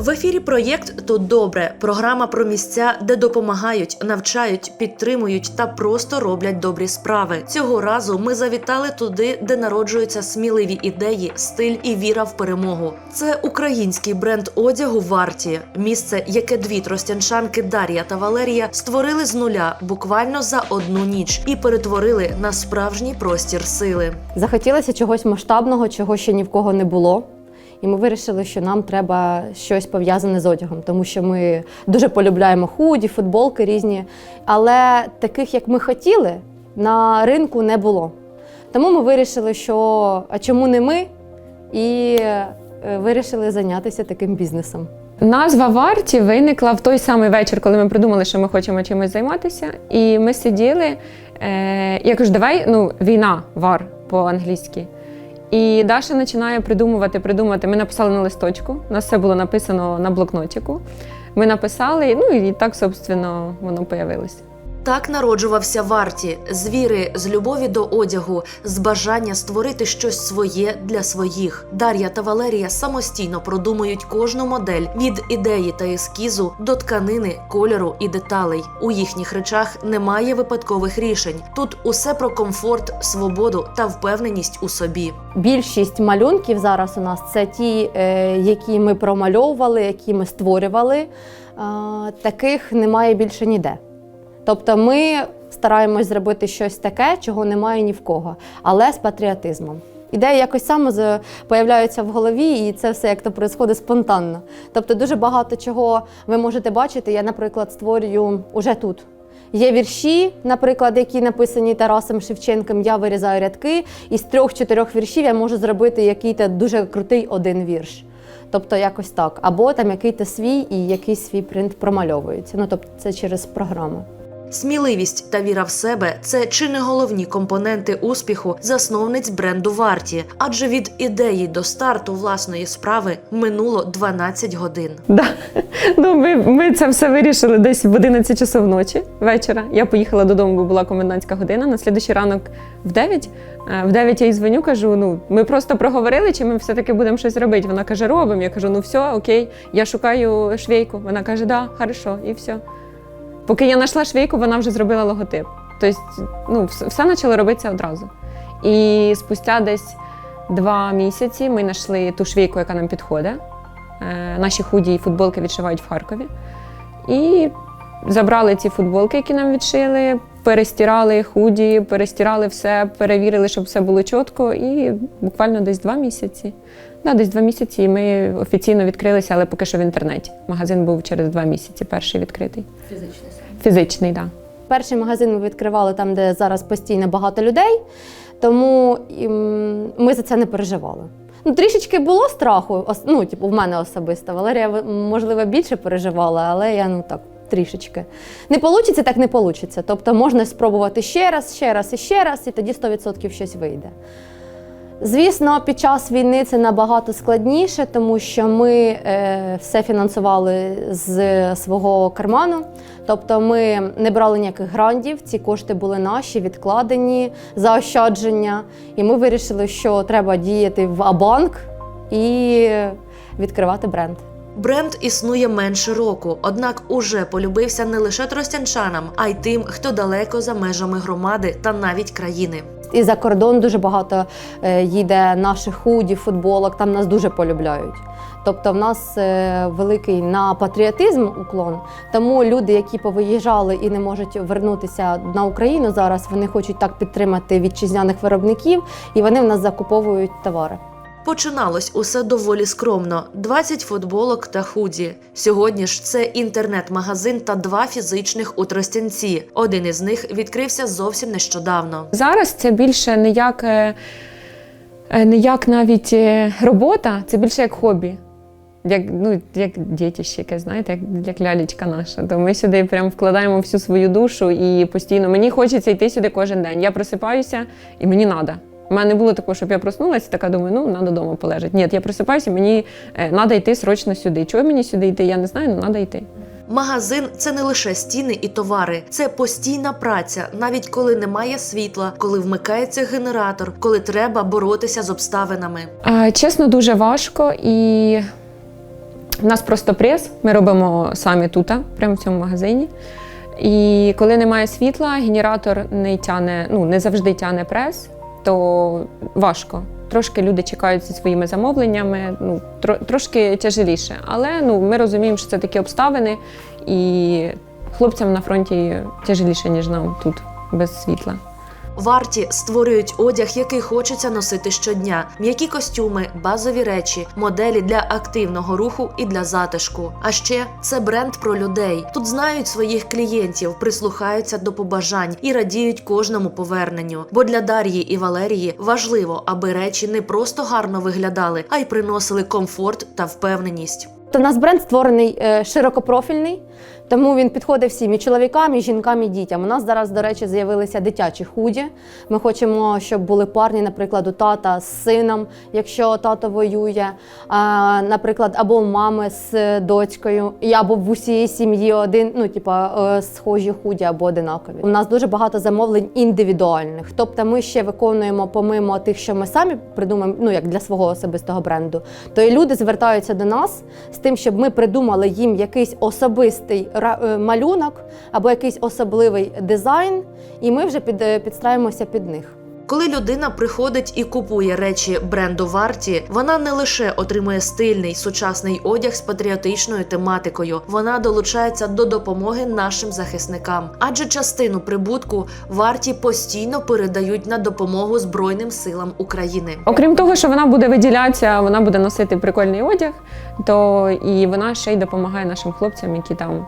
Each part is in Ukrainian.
В ефірі проєкт Тут добре. Програма про місця, де допомагають, навчають, підтримують та просто роблять добрі справи. Цього разу ми завітали туди, де народжуються сміливі ідеї, стиль і віра в перемогу. Це український бренд одягу варті, місце, яке дві тростянчанки Дар'я та Валерія створили з нуля буквально за одну ніч і перетворили на справжній простір сили. Захотілося чогось масштабного, чого ще ні в кого не було. І ми вирішили, що нам треба щось пов'язане з одягом, тому що ми дуже полюбляємо худі, футболки різні. Але таких, як ми хотіли, на ринку не було. Тому ми вирішили, що а чому не ми? І е, вирішили зайнятися таким бізнесом. Назва варті виникла в той самий вечір, коли ми придумали, що ми хочемо чимось займатися. І ми сиділи. Е, я кажу, давай ну, війна, вар по-англійськи. І Даша починає придумувати, придумувати. Ми написали на листочку, у нас все було написано на блокнотику. Ми написали, ну і так, собственно, воно появилося. Так народжувався Варті з віри, з любові до одягу, з бажання створити щось своє для своїх. Дар'я та Валерія самостійно продумують кожну модель від ідеї та ескізу до тканини, кольору і деталей. У їхніх речах немає випадкових рішень. Тут усе про комфорт, свободу та впевненість у собі. Більшість малюнків зараз у нас це ті, е, які ми промальовували, які ми створювали. Е, Таких немає більше ніде. Тобто ми стараємось зробити щось таке, чого немає ні в кого, але з патріотизмом. Ідеї якось саме появляються в голові, і це все як то відбувається спонтанно. Тобто, дуже багато чого ви можете бачити. Я, наприклад, створюю уже тут. Є вірші, наприклад, які написані Тарасом Шевченком. Я вирізаю рядки, і з трьох-чотирьох віршів я можу зробити який-то дуже крутий один вірш. Тобто якось так. Або там який-то свій і якийсь свій принт промальовується. Ну тобто це через програму. Сміливість та віра в себе це чи не головні компоненти успіху засновниць бренду Варті, адже від ідеї до старту власної справи минуло 12 годин. Да. Ну, ми, ми це все вирішили десь в 11 часов ночі вечора. Я поїхала додому, бо була комендантська година. На слідуючий ранок в 9. Е, В 9 я їй дзвоню, кажу: ну, ми просто проговорили, чи ми все-таки будемо щось робити. Вона каже, робимо. Я кажу, ну все, окей, я шукаю швейку. Вона каже, да, хорошо, і все. Поки я знайшла швейку, вона вже зробила логотип. Тобто, ну, все, почало робитися одразу. І спустя десь два місяці ми знайшли ту швейку, яка нам підходить. Е, Наші худі і футболки відшивають в Харкові. І забрали ці футболки, які нам відшили, перестирали худі, перестирали все, перевірили, щоб все було чітко. І буквально десь два місяці. Да, десь два місяці і ми офіційно відкрилися, але поки що в інтернеті. Магазин був через два місяці, перший відкритий. Фізичний Фізичний, так. Да. Перший магазин ми відкривали там, де зараз постійно багато людей, тому ми за це не переживали. Ну, трішечки було страху, ну, типу, в мене особисто. Валерія, можливо, більше переживала, але я ну так. Трішечки. Не вийде, так не вийде. Тобто можна спробувати ще раз, ще раз і ще раз, і тоді 100% щось вийде. Звісно, під час війни це набагато складніше, тому що ми е, все фінансували з свого карману. Тобто ми не брали ніяких грантів, ці кошти були наші, відкладені, заощадження. І ми вирішили, що треба діяти в Абанк і відкривати бренд. Бренд існує менше року, однак уже полюбився не лише тростянчанам, а й тим, хто далеко за межами громади та навіть країни. І за кордон дуже багато е, їде наших худі, футболок, там нас дуже полюбляють. Тобто в нас е, великий на патріотизм уклон. Тому люди, які повиїжджали і не можуть вернутися на Україну зараз, вони хочуть так підтримати вітчизняних виробників, і вони в нас закуповують товари. Починалось усе доволі скромно: 20 футболок та худі. Сьогодні ж це інтернет-магазин та два фізичних у Тростянці. Один із них відкрився зовсім нещодавно. Зараз це більше не як, е, е, не як навіть е, робота, це більше як хобі. Як, ну, як дітище, яке, знаєте, як, як лялечка наша. То ми сюди прям вкладаємо всю свою душу і постійно мені хочеться йти сюди кожен день. Я просипаюся і мені треба. У мене не було такого, щоб я проснулася і така думаю, ну, треба вдома полежати. Ні, я просипаюся, мені треба йти срочно сюди. Чого мені сюди йти? Я не знаю, але треба йти. Магазин це не лише стіни і товари, це постійна праця, навіть коли немає світла, коли вмикається генератор, коли треба боротися з обставинами. А, чесно, дуже важко і У нас просто прес, ми робимо самі тут, прямо в цьому магазині. І коли немає світла, генератор не тяне, ну не завжди тяне прес, то важко. Трошки люди чекають зі своїми замовленнями, ну тро- трошки тяжеліше. Але ну ми розуміємо, що це такі обставини, і хлопцям на фронті тяжеліше, ніж нам тут без світла. Варті створюють одяг, який хочеться носити щодня: м'які костюми, базові речі, моделі для активного руху і для затишку. А ще це бренд про людей. Тут знають своїх клієнтів, прислухаються до побажань і радіють кожному поверненню. Бо для Дар'ї і Валерії важливо, аби речі не просто гарно виглядали, а й приносили комфорт та впевненість. То в нас бренд створений е, широкопрофільний, тому він підходить всім і чоловікам, і жінкам, і дітям. У нас зараз, до речі, з'явилися дитячі худі. Ми хочемо, щоб були парні, наприклад, у тата з сином, якщо тато воює, наприклад, або у мами з дочкою, і або в усієї сім'ї один, ну типа е, схожі худі або одинакові. У нас дуже багато замовлень індивідуальних. Тобто, ми ще виконуємо помимо тих, що ми самі придумаємо, ну як для свого особистого бренду, то і люди звертаються до нас тим, щоб ми придумали їм якийсь особистий е, малюнок або якийсь особливий дизайн, і ми вже е, підстраюємося під них. Коли людина приходить і купує речі бренду варті, вона не лише отримує стильний сучасний одяг з патріотичною тематикою, вона долучається до допомоги нашим захисникам. Адже частину прибутку варті постійно передають на допомогу Збройним силам України. Окрім того, що вона буде виділятися, вона буде носити прикольний одяг, то і вона ще й допомагає нашим хлопцям, які там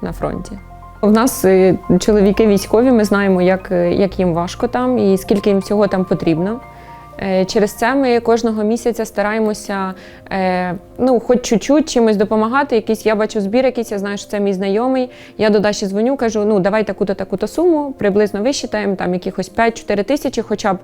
на фронті. У нас е, чоловіки військові, ми знаємо, як, е, як їм важко там і скільки їм всього там потрібно. Е, Через це ми кожного місяця стараємося ну, хоч чуть-чуть чимось допомагати. Якийсь я бачу збір, якийсь я знаю, що це мій знайомий. Я до Даші дзвоню, кажу: ну давай таку-то таку-то суму, приблизно висчитаємо, там якихось 5-4 тисячі, хоча б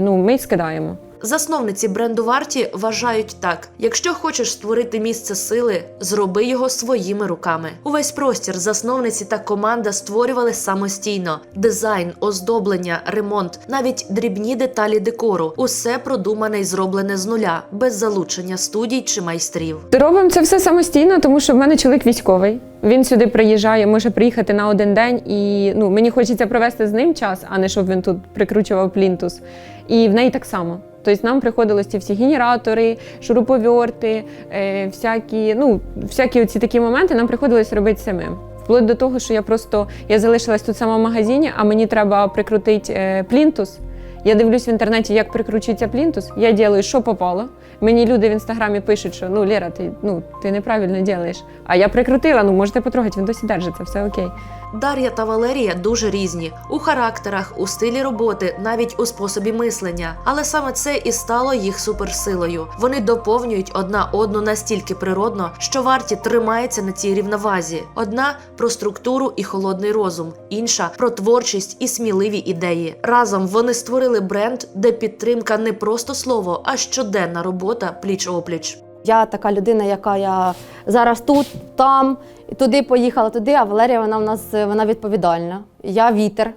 ну, ми скидаємо. Засновниці бренду варті вважають так: якщо хочеш створити місце сили, зроби його своїми руками. Увесь простір засновниці та команда створювали самостійно: дизайн, оздоблення, ремонт, навіть дрібні деталі декору. Усе продумане й зроблене з нуля, без залучення студій чи майстрів. Робимо це все самостійно, тому що в мене чоловік військовий. Він сюди приїжджає, може приїхати на один день, і ну мені хочеться провести з ним час, а не щоб він тут прикручував плінтус. І в неї так само. Тобто нам приходилось ці всі генератори, шуруповерти, е, всякі, ну, всякі оці такі моменти нам приходилось робити самим. Вплоть до того, що я просто я залишилась тут сама в магазині, а мені треба прикрутити е, плінтус. Я дивлюсь в інтернеті, як прикручується плінтус. Я ділаю, що попало. Мені люди в інстаграмі пишуть, що ну Лера, ти ну ти неправильно робиш. А я прикрутила, ну можете потрогати, він досі держиться, все окей. Дар'я та Валерія дуже різні у характерах, у стилі роботи, навіть у способі мислення. Але саме це і стало їх суперсилою. Вони доповнюють одна одну настільки природно, що варті тримається на цій рівновазі. Одна про структуру і холодний розум, інша про творчість і сміливі ідеї. Разом вони створили бренд, де підтримка не просто слово, а щоденна робота пліч опліч. Я така людина, яка я зараз тут, там, туди поїхала, туди, а Валерія вона в нас вона відповідальна. Я вітер.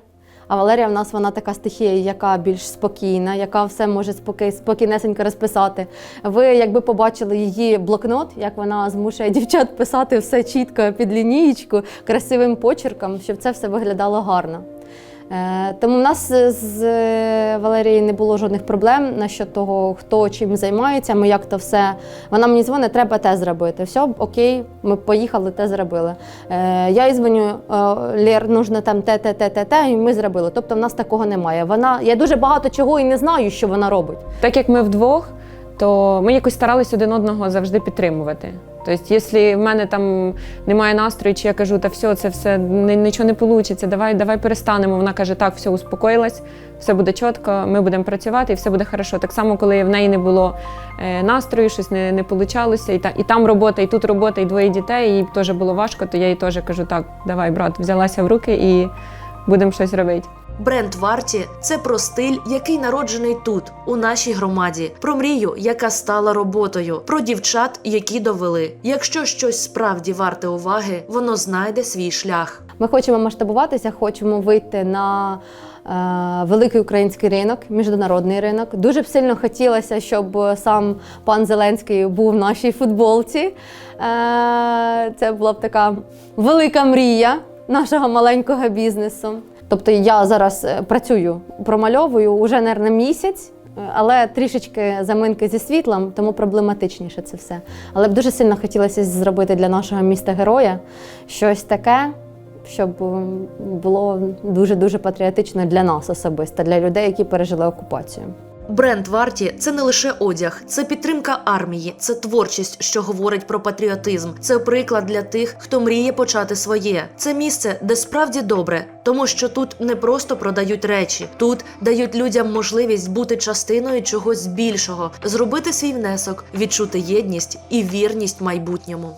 А Валерія в нас вона така стихія, яка більш спокійна, яка все може спокій, спокійнесенько розписати. Ви якби побачили її блокнот, як вона змушує дівчат писати все чітко під лінієчку, красивим почерком, щоб це все виглядало гарно. Е, Тому в нас з е, Валерією не було жодних проблем насчет того, хто чим займається, ми як то все. Вона мені дзвонить, треба те зробити. Все, окей, ми поїхали, те зробили. Е, Я їй дзвоню, е, Лєр, нужно там те, те, те, те, те, і ми зробили. Тобто в нас такого немає. Вона, я дуже багато чого і не знаю, що вона робить. Так як ми вдвох, то ми якось старались один одного завжди підтримувати. Тобто, якщо в мене там немає настрою, чи я кажу, та все, це все нічого не вийде, давай, давай перестанемо. Вона каже, так, все, успокоїлась, все буде чітко, ми будемо працювати і все буде хорошо. Так само, коли в неї не було е, настрою, щось не, не получалося, і, та, і там робота, і тут робота, і двоє дітей, і їй теж було важко, то я їй теж кажу, так, давай, брат, взялася в руки і будемо щось робити. Бренд варті це про стиль, який народжений тут, у нашій громаді, про мрію, яка стала роботою, про дівчат, які довели. Якщо щось справді варте уваги, воно знайде свій шлях. Ми хочемо масштабуватися, хочемо вийти на е, великий український ринок, міжнародний ринок. Дуже б сильно хотілося, щоб сам пан Зеленський був в нашій футболці. Е, це була б така велика мрія нашого маленького бізнесу. Тобто я зараз е, працюю, промальовую уже, мабуть, місяць. е, Але трішечки заминки зі світлом, тому проблематичніше це все. Але б дуже сильно хотілося зробити для нашого міста героя щось таке, щоб було дуже-дуже патріотично для нас особисто, для людей, які пережили окупацію. Бренд варті це не лише одяг, це підтримка армії, це творчість, що говорить про патріотизм. Це приклад для тих, хто мріє почати своє. Це місце, де справді добре, тому що тут не просто продають речі, тут дають людям можливість бути частиною чогось більшого, зробити свій внесок, відчути єдність і вірність майбутньому.